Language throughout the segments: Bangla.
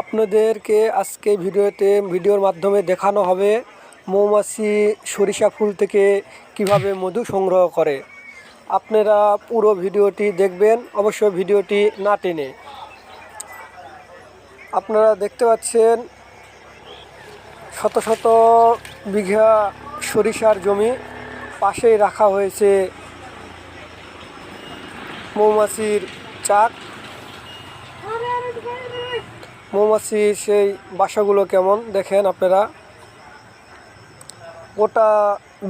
আপনাদেরকে আজকে ভিডিওতে, ভিডিওর মাধ্যমে দেখানো হবে মৌমাছি সরিষা ফুল থেকে কীভাবে মধু সংগ্রহ করে। আপনারা পুরো ভিডিওটি দেখবেন অবশ্য ভিডিওটি না টেনে। আপনারা দেখতে পাচ্ছেন শত শত বিঘা সরিষার জমি পাশেই রাখা হয়েছে মৌমাছির চাক। মৌমাছির সেই বাসাগুলো কেমন? দেখেন আপনারা। গোটা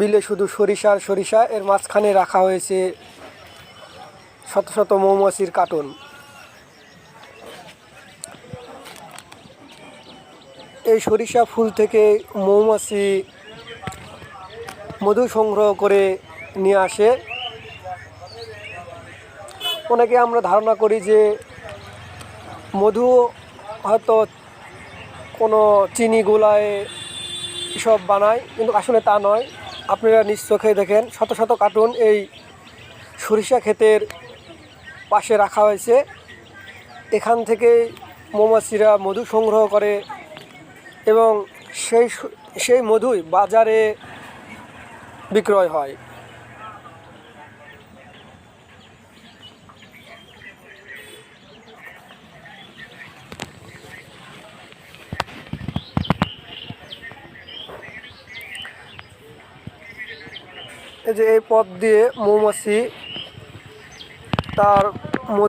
বিলে শুধু সরিষার সরিষা, এর মাঝখানে রাখা হয়েছে শত শত মৌমাছির কার্টুন। এই সরিষা ফুল থেকে মৌমাছি মধু সংগ্রহ করে নিয়ে আসে। অনেকে আমরা ধারণা করি যে মধু হয়তো কোনো চিনি গোলায় এসব বানায়, কিন্তু আসলে তা নয়। আপনারা নিজ চোখে দেখেন, শত শত কার্টুন এই সরিষা ক্ষেতের পাশে রাখা হয়েছে। এখান থেকে মৌমাছিরা মধু সংগ্রহ করে এবং সেই সেই মধুই বাজারে বিক্রয় হয়। এই যে এই পথ দিয়ে মৌমাছি তার